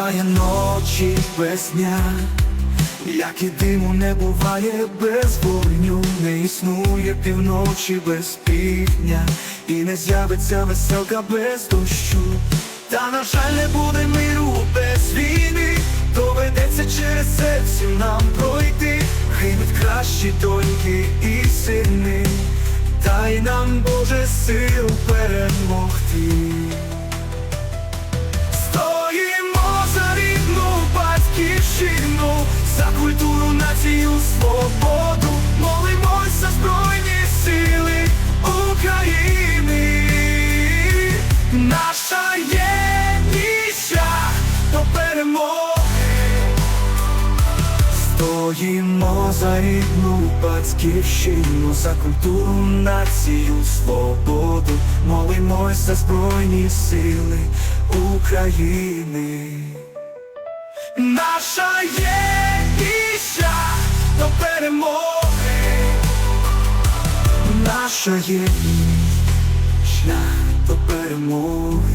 буває ночі без дня, як і диму не буває без вогню, не існує півночі без півдня, і не з'явиться веселка без дощу. Та, на жаль, не буде миру без війни, доведеться через це всім нам пройти, гинуть кращі доньки і сини, дай нам Боже сил перемогти. Свободу, молимось збройні сили України. Наша єдність шлях до перемоги. Стоїмо за рідну батьківщину, за культуру, націю, свободу, молимось за збройні сили України. Наша шлях до перемоги. Єдність шлях до перемоги.